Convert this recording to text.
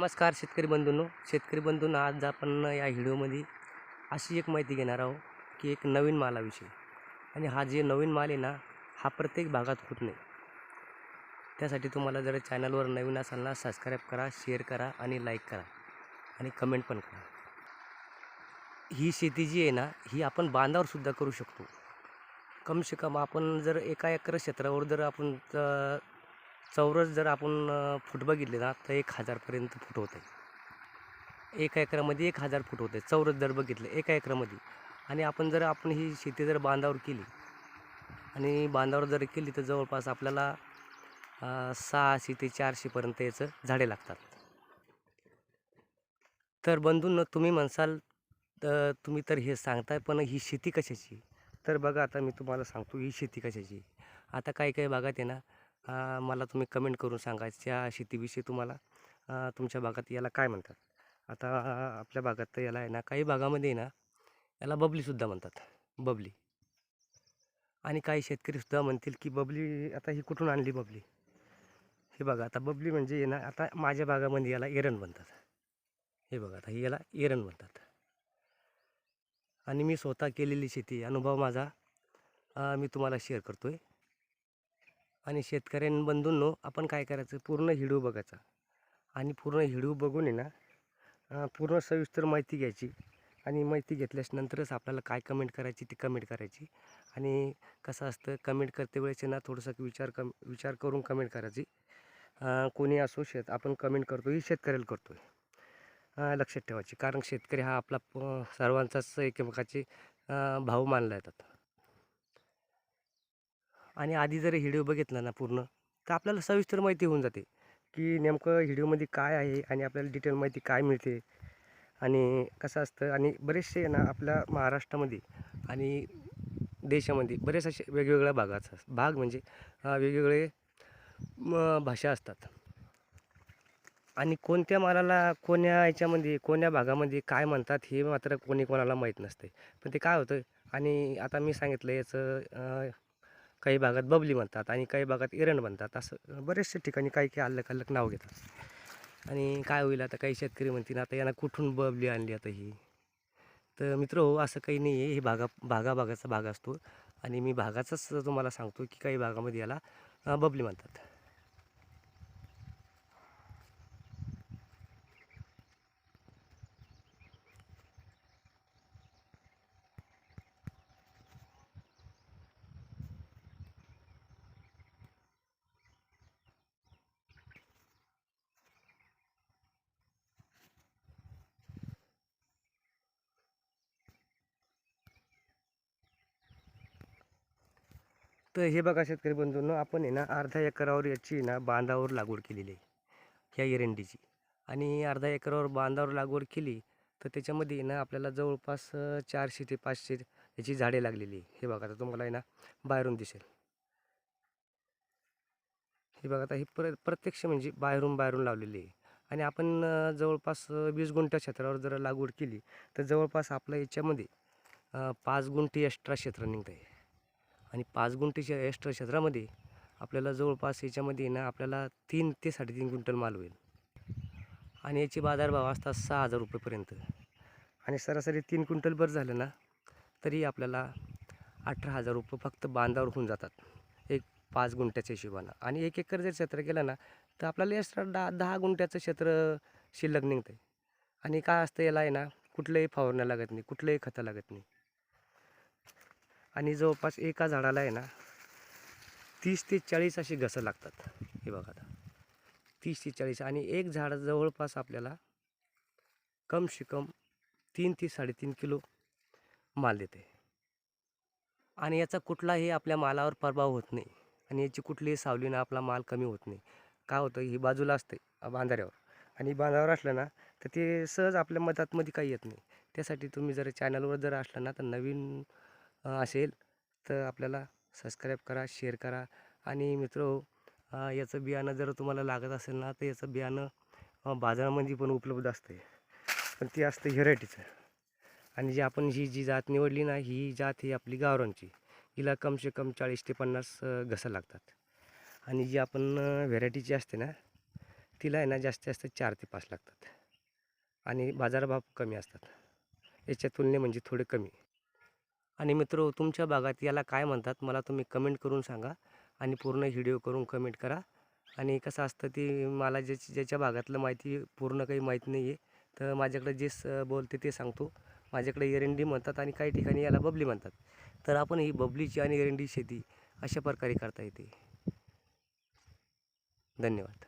नमस्कार शेतकरी बंधूंनो. शेतकरी बंधूंना आज आपण या व्हिडिओमध्ये अशी एक माहिती घेणार आहोत की एक नवीन मालाविषयी. आणि हा जे नवीन माल आहे ना हा प्रत्येक भागात होत नाही. त्यासाठी तुम्हाला जर चॅनलवर नवीन असाल ना सबस्क्राईब करा शेअर करा आणि लाईक करा. आणि कमेंट पण करा. ही शेती जी आहे ना ही आपण बांधावरसुद्धा करू शकतो. कमसे कम आपण जर एका एकर क्षेत्रावर जर आपण चौरस जर आपण फूट बघितले ना तर एक हजारपर्यंत फूट होत. आहे एका एकरामध्ये एक हजार फूट होते. चौरस जर बघितलं एका एकरामध्ये. आणि आपण जर आपण ही शेती जर बांधावर केली आणि बांधावर जर केली तर जवळपास आपल्याला सहाशे ते चारशेपर्यंत याचं झाडे लागतात. तर बंधून तुम्ही म्हणसाल तर तुम्ही तर हे सांगताय पण ही शेती कशाची? तर बघा आता मी तुम्हाला सांगतो ही शेती कशाची? आता काही काही भागात आहे ना मला तुम्ही कमेंट करून सांगायच्या शेतीविषयी तुम्हाला. तुमच्या भागात याला काय म्हणतात? आता आपल्या भागात तर याला आहे ना काही भागामध्ये आहे ना याला बबलीसुद्धा म्हणतात. बबली. आणि काही शेतकरीसुद्धा म्हणतील की बबली आता ही कुठून आणली बबली? हे बघा आता बबली म्हणजे आहे ना आता माझ्या भागामध्ये याला एरण म्हणतात. हे बघा आता याला एरण म्हणतात. आणि मी स्वतः केलेली शेती अनुभव माझा मी तुम्हाला शेअर करतो आहे आणि शेतकऱ्यांबंधूंनो आपण काय करायचं? पूर्ण हिडू बघायचा. आणि पूर्ण हिडू बघून आहे ना पूर्ण सविस्तर माहिती घ्यायची. आणि माहिती घेतल्यास नंतरच आपल्याला काय कमेंट करायची ती कमेंट करायची. आणि कसं असतं कमेंट करते वेळेस ना थोडंसं विचार कम विचार करून कमेंट करायची. कोणी असो शेत आपण कमेंट करतो ही शेतकऱ्याला करतो आहे लक्षात ठेवायची. कारण शेतकरी हा आपला प- सर्वांचाच एकमेकाचे भाऊ मानला जातात. आणि आधी जर व्हिडिओ बघितला ना पूर्ण तर आपल्याला सविस्तर माहिती होऊन जाते की नेमकं व्हिडिओमध्ये काय आहे आणि आपल्याला डिटेल माहिती काय मिळते आणि कसं असतं आणि बरेचसे ना आपल्या महाराष्ट्रामध्ये आणि देशामध्ये बरेच असे वेगवेगळ्या भागाचा भाग म्हणजे वेगवेगळे म, भाषा असतात. आणि कोणत्या मालाला कोण्या याच्यामध्ये कोण्या भागामध्ये काय म्हणतात हे मात्र कोणी कोणाला माहीत नसते. पण ते काय होतं आणि आता मी सांगितलं याचं काही भागात बबली म्हणतात आणि काही भागात इरण म्हणतात. असं बरेचसे ठिकाणी काही काही अल्लक अल्लक नाव घेतात. आणि काय होईल आता काही शेतकरी म्हणतील आता यांना कुठून बबली आणली आता ही? तर मित्र हो असं काही नाही आहे. हे भागा भागाभागाचा भाग असतो. आणि मी भागाचाच तुम्हाला सांगतो की काही भागामध्ये याला बबली म्हणतात. तर हे बघा शेतकरी बंधूंनो आपण आहे ना अर्धा एकरावर याची ना बांधावर लागवड केलेली आहे ह्या एरंडीची. आणि अर्धा एकरावर बांधावर लागवड केली तर त्याच्यामध्ये ना आपल्याला जवळपास चारशे ते पाचशे याची झाडे लागलेली आहे. हे बघा आता तुम्हाला आहे ना बाहेरून दिसेल. हे बघा आता ही प्र प्रत्यक्ष म्हणजे बाहेरून बाहेरून लावलेली आहे. आणि आपण जवळपास वीस गुंठ्या क्षेत्रावर जर लागवड केली तर जवळपास आपल्या याच्यामध्ये पाच गुंठे एक्स्ट्रा क्षेत्र निघत आहे आणि पाच गुंठे श एक्स्ट्रा क्षेत्रामध्ये आपल्याला जवळपास याच्यामध्ये ना आपल्याला तीन ते साडेतीन क्विंटल माल होईल. आणि याचे बाजारभाव असतात सहा हजार रुपयेपर्यंत. आणि सरासरी तीन क्विंटल भर झालं ना तरी आपल्याला अठरा हजार रुपये फक्त बांधावर होऊन जातात. एक पाच गुंठ्याच्या हिशोबानं. आणि एक एकर जर क्षेत्र केलं ना तर आपल्याला एक्स्ट्रा दहा दहा गुंठ्याचं क्षेत्र शिल्लक निघतं आहे आणि काय असतं याला आहे ना कुठलंही फवारण्या लागत नाही कुठलंही खतं लागत नाही. आणि जवळपास एका झाडाला आहे ना तीस ते चाळीस अशी घसं लागतात. हे बघा आता. तीस ते चाळीस आणि एक झाड जवळपास आपल्याला कम से कम तीन ते साडेतीन किलो माल देते. आणि याचा कुठलाही आपल्या मालावर प्रभाव होत नाही. आणि याची कुठलीही सावलीनं आपला माल कमी होत नाही. काय होतं ही बाजूला असते बांधाऱ्यावर. आणि बांधावर असलं ना तर ते सहज आपल्या मधातमध्ये काही येत नाही. त्यासाठी तुम्ही जर चॅनलवर जर असलं ना तर नवीन असेल तर आपल्याला सबस्क्राईब करा शेअर करा. आणि मित्र याचं बियाणं जर तुम्हाला लागत असेल ना तर याचं बियाणं बाजारामध्ये पण उपलब्ध असते पण ती असते व्हेरायटीचं. आणि जी आपण ही जी जात निवडली ना ही जात ही आपली गावरांची हिला कमसे कम चाळीस ते पन्नास घसा लागतात. आणि जी आपण व्हेरायटीची असते ना तिला आहे ना जास्तीत जास्त चार ते पाच लागतात. आणि बाजारभाव कमी असतात. याच्या तुलने म्हणजे थोडे कमी. आणि मित्र तुमच्या भागात याला काय म्हणतात मला तुम्ही कमेंट करून सांगा आणि पूर्ण व्हिडिओ करून कमेंट करा. आणि कसं असतं ती मला ज्याची ज्याच्या भागातलं माहिती पूर्ण काही माहीत नाही आहे तर माझ्याकडे जे स बोलते ते सांगतो. माझ्याकडे एरंडी म्हणतात आणि काही ठिकाणी याला बबली म्हणतात. तर आपण ही बबलीची आणि एरंडी शेती अशा प्रकारे करता येते. धन्यवाद.